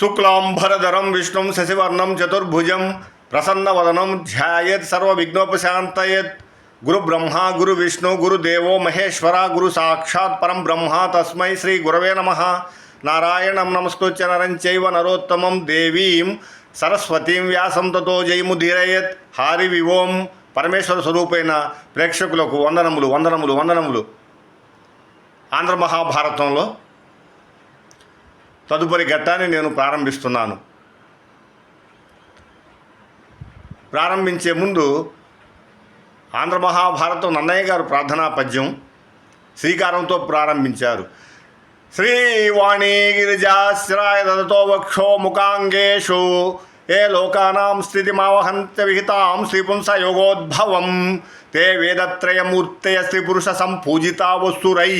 శుక్లాంబరధరం విష్ణుం శశివర్ణం చతుర్భుజం ప్రసన్నవదనం ధ్యాయత్ సర్వవిఘ్నోపశాంతయేత్. గురు బ్రహ్మ గురు విష్ణు గురుదేవో మహేశ్వర గురు సాక్షాత్ పరం బ్రహ్మ తస్మై శ్రీ గురవే నమ. నారాయణం నమస్కృత్య నరం చైవ నరోత్తమం దేవీం సరస్వతీం వ్యాసం తతో జయముధీరయత్ హారి వివోం. పరమేశ్వర స్వరూపైన ప్రేక్షకులకు వందనములు వందనములు వందనములు. ఆంధ్ర మహాభారతంలో తదుపరి ఘట్టాన్ని నేను ప్రారంభిస్తున్నాను. ప్రారంభించే ముందు ఆంధ్ర మహాభారతం నన్నయ్య గారు ప్రార్థనా పద్యం శ్రీకారంతో ప్రారంభించారు. శ్రీవాణి గిరిజాశ్రాయ దదతో వక్షో ముఖాంగేషు ఏ లోకానాం స్థితిమావహంత విహితాం శ్రీపుంస యోగోద్భవం తే వేదత్రయమూర్తయ శ్రీపురుష సంపూజితా వస్తురై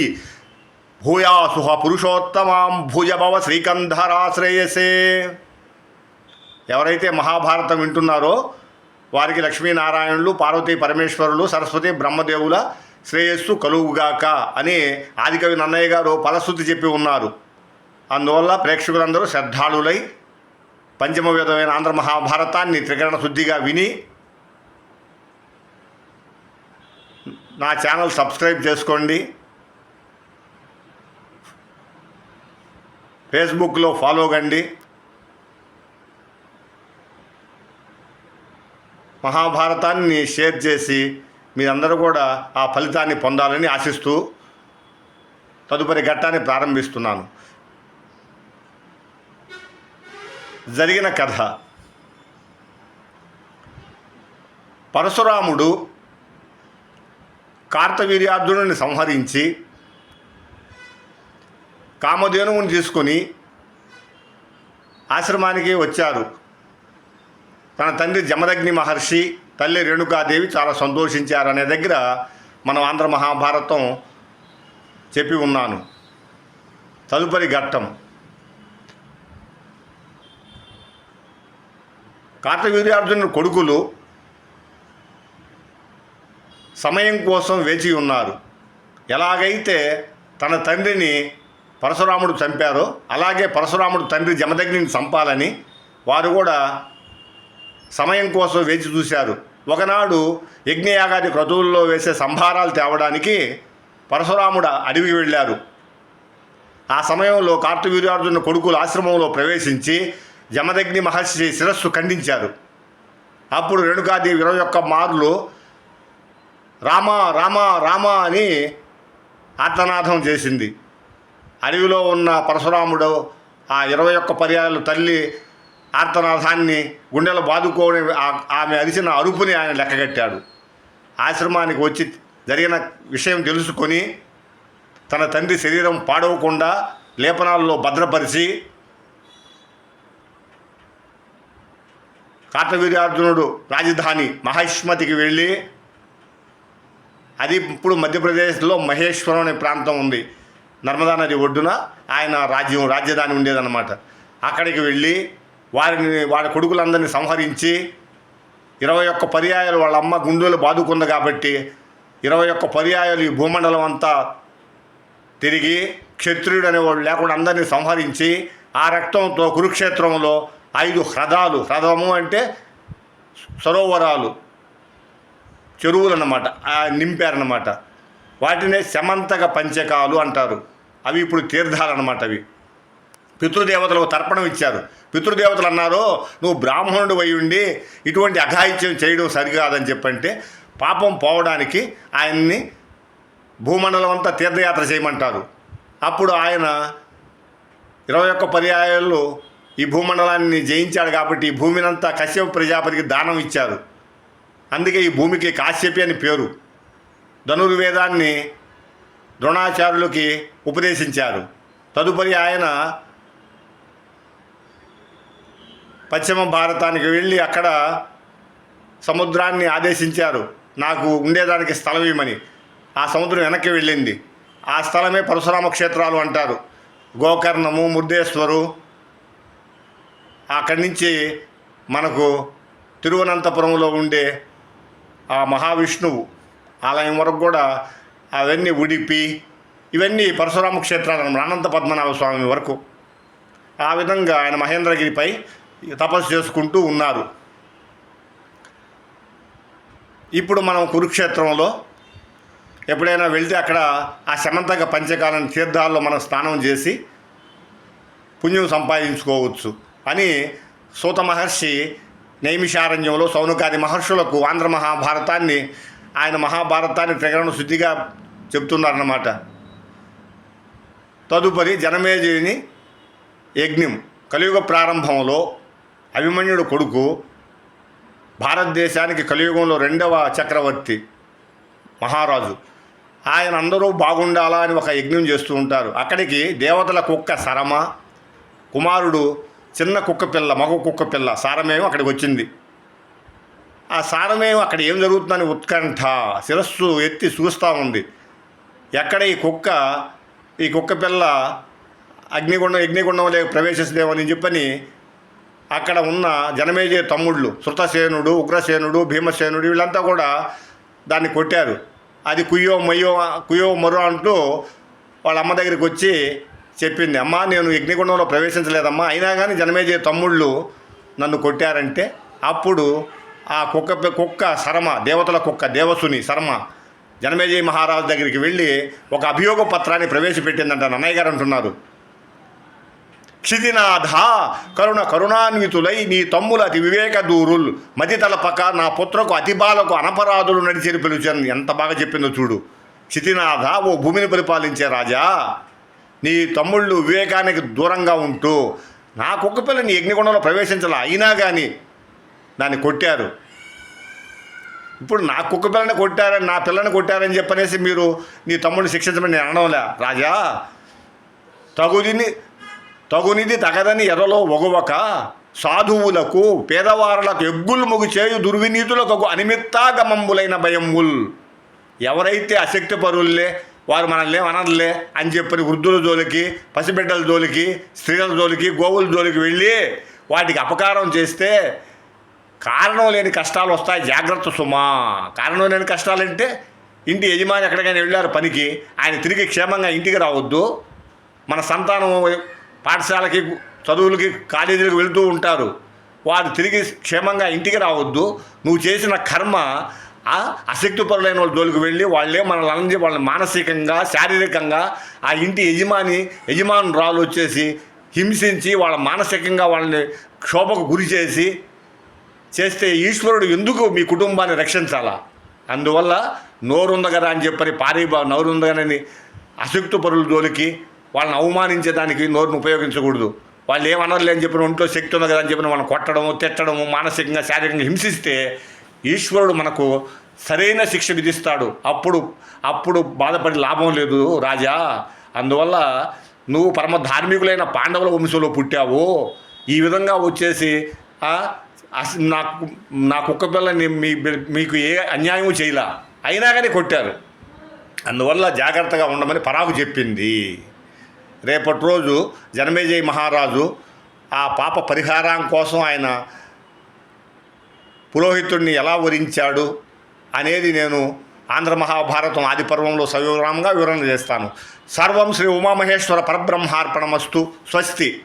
భూయాసుహ పురుషోత్తమాం భుజభవ శ్రీకంధరాశ్రేయసే ఎవరైతే మహాభారతం వింటున్నారో వారికి లక్ష్మీనారాయణులు పార్వతీ పరమేశ్వరులు సరస్వతి బ్రహ్మదేవుల శ్రేయస్సు కలుగుగాక అని ఆదికవి నన్నయ్య గారు ఫలశ్రుతి చెప్పి ఉన్నారు. అందువల్ల ప్రేక్షకులందరూ శ్రద్ధాళులై పంచమ ఆంధ్ర మహాభారతాన్ని త్రికరణ శుద్ధిగా విని నా ఛానల్ సబ్స్క్రైబ్ చేసుకోండి. ఫేస్బుక్లో ఫాలో కండి. మహాభారతాన్ని షేర్ చేసి మీరందరూ కూడా ఆ ఫలితాన్ని పొందాలని ఆశిస్తూ తదుపరి ఘట్టాన్ని ప్రారంభిస్తున్నాను. జరిగిన కథ. పరశురాముడు కార్తవీర్యార్జునుని సంహరించి కామధేనువుని తీసుకొని ఆశ్రమానికి వచ్చారు. తన తండ్రి జమదగ్ని మహర్షి తల్లి రేణుకాదేవి చాలా సంతోషించారు అనే దగ్గర మనం ఆంధ్ర మహాభారతం చెప్పి ఉన్నాను. తదుపరి ఘట్టం. కార్తవీర్యార్జునుడు కొడుకులు సమయం కోసం వేచి ఉన్నారు. ఎలాగైతే తన తండ్రిని పరశురాముడు చంపారో. అలాగే పరశురాముడు తండ్రి జమదగ్నిని చంపాలని వారు కూడా సమయం కోసం వేచి చూశారు. ఒకనాడు యజ్ఞయాగాది క్రతువుల్లో వేసే సంభారాలు తేవడానికి పరశురాముడు అడవికి వెళ్ళారు. ఆ సమయంలో కార్తవీర్యార్జున కొడుకులు ఆశ్రమంలో ప్రవేశించి జమదగ్ని మహర్షి శిరస్సు ఖండించారు. అప్పుడు రేణుకాదేవి ఇరవై ఒక్క మార్లు రామ రామ రామ అని ఆర్తనాదం చేసింది. అడవిలో ఉన్న పరశురాముడు ఆ ఇరవై ఒక్క పర్యాయాలు తల్లి ఆర్తనాథాన్ని గుండెలు బాదుకోని ఆమె అరిచిన అరుపుని ఆయన లెక్కగట్టాడు. ఆశ్రమానికి వచ్చి జరిగిన విషయం తెలుసుకొని తన తండ్రి శరీరం పాడవకుండా లేపనాల్లో భద్రపరిచి కార్తవీర్యార్జునుడు రాజధాని మహిష్మతికి వెళ్ళి అది ఇప్పుడు మధ్యప్రదేశ్లో మహేశ్వరం అనే ప్రాంతం ఉంది. నర్మదా నది ఒడ్డున ఆయన రాజ్యం రాజధాని ఉండేదన్నమాట. అక్కడికి వెళ్ళి వారిని వారి కొడుకులందరినీ సంహరించి ఇరవై ఒక్క పర్యాయాలు వాళ్ళ అమ్మ గుండెలు బాదుకుంది కాబట్టి ఇరవై ఒక్క పర్యాయాలు ఈ భూమండలం అంతా తిరిగి క్షత్రియుడు అనేవాడు లేకుండా అందరినీ సంహరించి ఆ రక్తంతో కురుక్షేత్రంలో ఐదు హ్రదాలు హ్రదము అంటే సరోవరాలు చెరువులు అన్నమాట. నింపారన్నమాట. వాటినే శమంతక పంచకాలు అంటారు. అవి ఇప్పుడు తీర్థాలు అన్నమాట అవి. పితృదేవతలకు తర్పణం ఇచ్చారు. పితృదేవతలు అన్నారు నువ్వు బ్రాహ్మణుడు అయి ఉండి ఇటువంటి అఘాయిత్యం చేయడం సరికాదని చెప్పంటే పాపం పోవడానికి ఆయన్ని భూమండలం అంతా తీర్థయాత్ర చేయమంటారు. అప్పుడు ఆయన ఇరవై ఒక్క పర్యాయాల్లో ఈ భూమండలాన్ని జయించాడు కాబట్టి ఈ భూమినంతా కశ్యప ప్రజాపతికి దానం ఇచ్చారు. అందుకే ఈ భూమికి కాశ్యపి అని పేరు. ధనుర్వేదాన్ని ద్రోణాచార్యులకి ఉపదేశించారు. తదుపరి ఆయన పశ్చిమ భారతానికి వెళ్ళి అక్కడ సముద్రాన్ని ఆదేశించారు. నాకు ఉండేదానికి స్థలం ఇవ్వమని. ఆ సముద్రం వెనక్కి వెళ్ళింది. ఆ స్థలమే పరశురామ క్షేత్రాలు అంటారు. గోకర్ణము ముర్దేశ్వరు అక్కడి నుంచి మనకు తిరువనంతపురంలో ఉండే ఆ మహావిష్ణువు ఆలయం వరకు కూడా అవన్నీ ఉడిపి ఇవన్నీ పరశురామ క్షేత్రాలు అనంత పద్మనాభ స్వామి వరకు. ఆ విధంగా ఆయన మహేంద్రగిరిపై తపస్సు చేసుకుంటూ ఉన్నారు. ఇప్పుడు మనం కురుక్షేత్రంలో ఎప్పుడైనా వెళ్తే అక్కడ ఆ శమంతక పంచకాలం తీర్థాల్లో మనం స్నానం చేసి పుణ్యం సంపాదించుకోవచ్చు అని సూత మహర్షి నైమిషారణ్యంలో సౌనకాది మహర్షులకు ఆంధ్ర మహాభారతాన్ని ఆయన మహాభారతాన్ని త్రికరణ శుద్ధిగా చెప్తున్నారన్నమాట తదుపరి జనమేజయుని యజ్ఞం. కలియుగ ప్రారంభంలో అభిమన్యుడు కొడుకు భారతదేశానికి కలియుగంలో రెండవ చక్రవర్తి మహారాజు. ఆయన అందరూ బాగుండాలా అని ఒక యజ్ఞం చేస్తూ ఉంటారు. అక్కడికి దేవతల కుక్క సరమ కుమారుడు చిన్న కుక్క పిల్ల మగ కుక్క పిల్ల సారమేమో అక్కడికి వచ్చింది. ఆ సారమేమో అక్కడ ఏం జరుగుతుందని ఉత్కంఠ శిరస్సు ఎత్తి చూస్తూ ఉంది. ఎక్కడ ఈ కుక్క ఈ కుక్క పిల్ల అగ్నిగుండం అగ్నిగుండంలో ప్రవేశిస్తుందేమని చెప్పని అక్కడ ఉన్న జనమేజయ తమ్ముళ్ళు శృతసేనుడు ఉగ్రసేనుడు భీమసేనుడు వీళ్ళంతా కూడా దాన్ని కొట్టారు. అది కుయ్యో మయ్యో కుయ్యో మరో అంటూ వాళ్ళ అమ్మ దగ్గరికి వచ్చి చెప్పింది అమ్మ నేను యజ్ఞగుండంలో ప్రవేశించలేదమ్మా అయినా కానీ జనమేజయ తమ్ముళ్ళు నన్ను కొట్టారంటే అప్పుడు ఆ కుక్క కుక్క శర్మ దేవతల కుక్క దేవసుని శర్మ జనమేజయ మహారాజు దగ్గరికి వెళ్ళి ఒక అభియోగ పత్రాన్ని ప్రవేశపెట్టిందంట నన్నయ్య గారు అంటున్నారు. క్షితినాథ కరుణ కరుణాన్వితులై నీ తమ్ముల అతి వివేక దూరుల్ మతి తలపక నా పుత్రకు అతిబాలకు అనపరాధులు నడిచేరి పిలుచాను. ఎంత బాగా చెప్పిందో చూడు. క్షితినాథ ఓ భూమిని పరిపాలించే రాజా నీ తమ్ముళ్ళు వివేకానికి దూరంగా ఉంటూ నా కుక్క పిల్లని యజ్ఞగుండంలో ప్రవేశించాల. అయినా కానీ దాన్ని కొట్టారు. ఇప్పుడు నా కుక్క పిల్లని కొట్టారని నా పిల్లని కొట్టారని చెప్పనేసి మీరు నీ తమ్ముడిని శిక్షించమని నేను అనడంలే రాజా. తగుదిని తగునిది తగదని ఎర్రలో ఒగవక సాధువులకు పేదవారులకు ఎగ్గులు మొగు చేయు దుర్వినీతులకు అనిమిత్తాగమంబులైన భయముల్ ఎవరైతే అశక్తి పరులే వారు మనల్ని అనర్లే అని చెప్పని వృద్ధుల జోలికి పసిబిడ్డల జోలికి స్త్రీల జోలికి గోవుల జోలికి వెళ్ళి వాటికి అపకారం చేస్తే కారణం లేని కష్టాలు వస్తాయి. జాగ్రత్త సుమా. కారణం లేని కష్టాలు అంటే ఇంటి యజమాని ఎక్కడికైనా వెళ్ళారు పనికి ఆయన తిరిగి క్షేమంగా ఇంటికి రావద్దు. మన సంతానం పాఠశాలకి చదువులకి కాలేజీలకు వెళ్తూ ఉంటారు. వారు తిరిగి క్షేమంగా ఇంటికి రావద్దు. నువ్వు చేసిన కర్మ అశక్తి పరులైన వాళ్ళ జోలికి వెళ్ళి వాళ్ళే మనల్ని అనంది వాళ్ళని మానసికంగా శారీరకంగా ఆ ఇంటి యజమాని యజమానురాలు వచ్చేసి హింసించి వాళ్ళ మానసికంగా వాళ్ళని క్షోభకు గురి చేసి చేస్తే ఈశ్వరుడు ఎందుకు మీ కుటుంబాన్ని రక్షించాలా? అందువల్ల నోరుంది కదా అని చెప్పని పారీబా నోరుందగనని అసక్తు పరుల జోలికి వాళ్ళని అవమానించేదానికి నోరును ఉపయోగించకూడదు. వాళ్ళు ఏమనర్లే అని చెప్పిన ఒంట్లో శక్తి ఉంది కదా అని చెప్పిన వాళ్ళని కొట్టడము తిట్టడము మానసికంగా శారీరకంగా హింసిస్తే ఈశ్వరుడు మనకు సరైన శిక్ష విధిస్తాడు. అప్పుడు అప్పుడు బాధపడి లాభం లేదు రాజా. అందువల్ల నువ్వు పరమ ధార్మికులైన పాండవుల వంశంలో పుట్టావు. ఈ విధంగా వచ్చేసి అసలు నాకు నా కుక్క పిల్లని మీ మీకు ఏ అన్యాయము చేయలా అయినా కానీ కొట్టారు. అందువల్ల జాగ్రత్తగా ఉండమని పరాకు చెప్పింది. రేపటి రోజు జనమేజయ మహారాజు ఆ పాప పరిహారం కోసం ఆయన పురోహితుడిని ఎలా వరించాడు అనేది నేను ఆంధ్ర మహాభారతం ఆది పర్వంలో సవివరంగా వివరణ చేస్తాను. సర్వం శ్రీ ఉమామహేశ్వర పరబ్రహ్మార్పణమస్తు స్వస్తి.